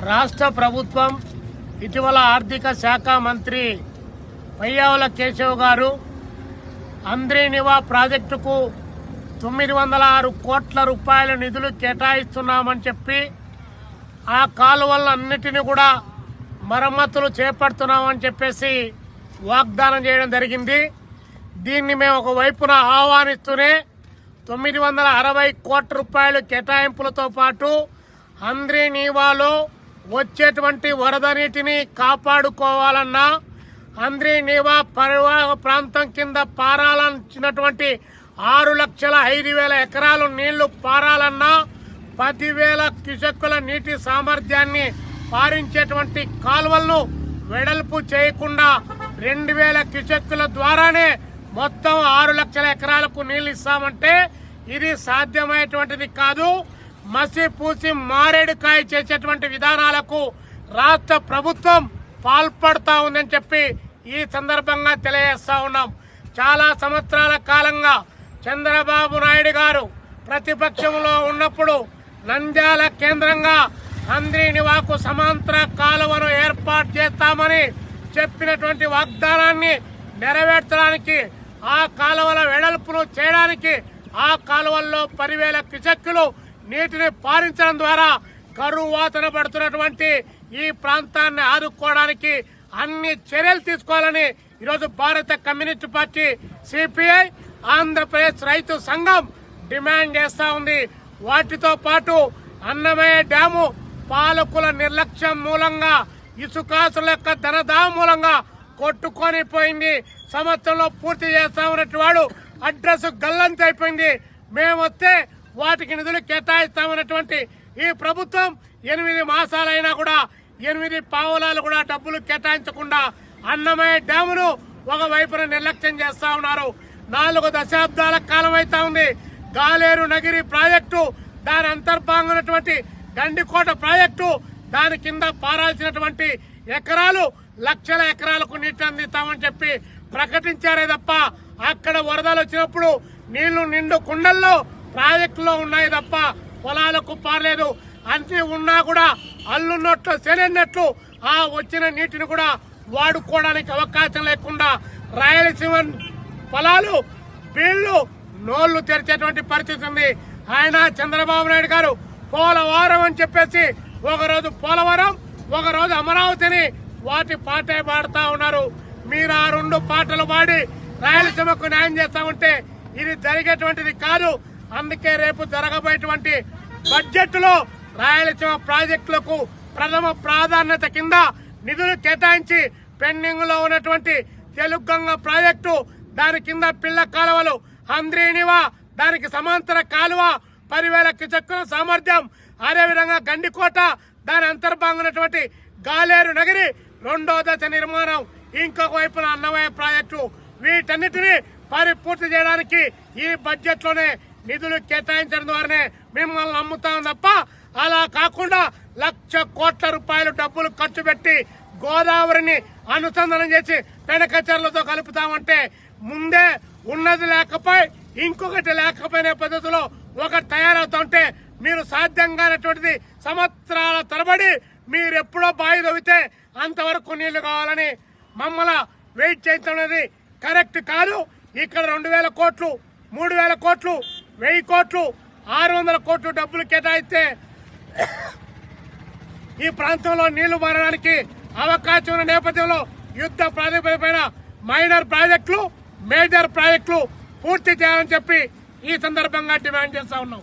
రాష్ట్ర ప్రభుత్వం ఇటీవల ఆర్థిక శాఖ మంత్రి పయ్యావుల కేశవ్ గారు అంద్రీనివా ప్రాజెక్టుకు తొమ్మిది వందల ఆరు కోట్ల రూపాయల నిధులు కేటాయిస్తున్నామని చెప్పి ఆ కాలువలన్నిటినీ కూడా మరమ్మతులు చేపడుతున్నామని చెప్పేసి వాగ్దానం చేయడం జరిగింది. దీన్ని మేము ఒక వైపున ఆహ్వానిస్తూనే తొమ్మిది వందల అరవై కోట్ల రూపాయలు కేటాయింపులతో పాటు అంద్రీనీవాలో వచ్చేటువంటి వరద నీటిని కాపాడుకోవాలన్నా అంద్రి నీవా పరివాహ ప్రాంతం కింద పారాలనిచ్చినటువంటి ఆరు లక్షల ఐదు వేల ఎకరాలు నీళ్ళు పారాలన్నా పదివేల క్యూసెక్కుల నీటి సామర్థ్యాన్ని పారించేటువంటి కాలువలను వెడల్పు చేయకుండా రెండు వేల క్యూసెక్కుల ద్వారానే మొత్తం ఆరు లక్షల ఎకరాలకు నీళ్ళు ఇస్తామంటే ఇది సాధ్యమయ్యేటువంటిది కాదు. మసి పూసి మారేడుకాయ చేసేటువంటి విధానాలకు రాష్ట్ర ప్రభుత్వం పాల్పడతా ఉందని చెప్పి ఈ సందర్భంగా తెలియజేస్తా ఉన్నాం. చాలా సంవత్సరాల కాలంగా చంద్రబాబు నాయుడు గారు ప్రతిపక్షంలో ఉన్నప్పుడు నంద్యాల కేంద్రంగా అంద్రీనివాకు సమాంతర కాలువను ఏర్పాటు చేస్తామని చెప్పినటువంటి వాగ్దానాన్ని నెరవేర్చడానికి ఆ కాలువల వెడల్పును చేయడానికి ఆ కాలువల్లో పదివేల క్యూసెక్కులు నీటిని పారించడం ద్వారా కరువు వాతన పడుతున్నటువంటి ఈ ప్రాంతాన్ని ఆదుకోవడానికి అన్ని చర్యలు తీసుకోవాలని ఈరోజు భారత కమ్యూనిస్ట్ పార్టీ సిపిఐ ఆంధ్రప్రదేశ్ రైతు సంఘం డిమాండ్ చేస్తా ఉంది. వాటితో పాటు అన్నమయ్య డ్యాము పాలకుల నిర్లక్ష్యం మూలంగా ఇసుకాసుల యొక్క ధనదా మూలంగా కొట్టుకొని పోయింది. సంవత్సరంలో పూర్తి చేస్తా ఉన్నట్టు వాడు అడ్రస్ గల్లంతైపోయింది మేమొస్తే మేము వస్తే వాటికి నిధులు కేటాయిస్తామన్నటువంటి ఈ ప్రభుత్వం ఎనిమిది మాసాలైనా కూడా ఎనిమిది పావులాలు కూడా డబ్బులు కేటాయించకుండా అన్నమయ్య డ్యామును ఒక వైపున నిర్లక్ష్యం చేస్తా ఉన్నారు. నాలుగు దశాబ్దాల కాలం అయితా ఉంది. గాలేరు నగిరి ప్రాజెక్టు దాని అంతర్భాగమైనటువంటి గండికోట ప్రాజెక్టు దాని కింద పారాల్సినటువంటి ఎకరాలు లక్షల ఎకరాలకు నీటిని అందిస్తామని చెప్పి ప్రకటించారే తప్ప అక్కడ వరదలు వచ్చినప్పుడు నీళ్ళు నిండు కుండల్లో ప్రాజెక్టులో ఉన్నాయి తప్ప పొలాలకు పారలేదు. అంతే ఉన్నా కూడా అల్లున్నట్లు శనన్నట్లు ఆ వచ్చిన నీటిని కూడా వాడుకోవడానికి అవకాశం లేకుండా రాయలసీమ పొలాలు వీళ్ళు నోళ్ళు తెరిచేటువంటి పరిస్థితి ఉంది. ఆయన చంద్రబాబు నాయుడు గారు పోలవరం అని చెప్పేసి ఒకరోజు పోలవరం ఒకరోజు అమరావతిని వాటి పాటే పాడుతా ఉన్నారు. మీరు ఆ రెండు పాటలు పాడి రాయలసీమకు న్యాయం చేస్తా ఉంటే ఇది జరిగేటువంటిది కాదు. అందుకే రేపు జరగబోయేటువంటి బడ్జెట్లో రాయలసీమ ప్రాజెక్టులకు ప్రథమ ప్రాధాన్యత కింద నిధులు కేటాయించి పెండింగ్లో ఉన్నటువంటి తెలుగంగ ప్రాజెక్టు దాని కింద పిల్ల కాలువలు అంద్రీనివా దానికి సమాంతర కాలువ పదివేల కిచక్కుల సామర్థ్యం అదేవిధంగా గండికోట దాని అంతర్భాగమైనటువంటి గాలేరు నగరి రెండో దశ నిర్మాణం ఇంకొక వైపున అన్నమయ్య ప్రాజెక్టు. వీటన్నిటిని పరిపూర్తి చేయడానికి ఈ బడ్జెట్లోనే నిధులు కేటాయించడం ద్వారానే మిమ్మల్ని నమ్ముతాం తప్ప అలా కాకుండా లక్ష కోట్ల రూపాయలు డబ్బులు ఖర్చు పెట్టి గోదావరిని అనుసంధానం చేసి పెనకచర్లతో కలుపుతామంటే ముందే ఉన్నది లేకపోయి ఇంకొకటి లేకపోయిన పద్ధతిలో ఒకటి తయారవుతుంటే మీరు సాధ్యం కానటువంటిది సంవత్సరాల తరబడి మీరు ఎప్పుడో బావి తవ్వితే అంతవరకు నీళ్ళు కావాలని మమ్మల్ని వెయిట్ చేయించడం అనేది కరెక్ట్ కాదు. ఇక్కడ రెండు వేల కోట్లు మూడు వేల కోట్లు వెయ్యి కోట్లు ఆరు వందల కోట్లు డబ్బులు కేటాయిస్తే ఈ ప్రాంతంలో నీళ్ళు మారడానికి అవకాశం ఉన్న నేపథ్యంలో యుద్ధ ప్రాతిపదికపైన మైనర్ ప్రాజెక్టులు మేజర్ ప్రాజెక్టులు పూర్తి చేయాలని చెప్పి ఈ సందర్భంగా డిమాండ్ చేస్తా ఉన్నాం.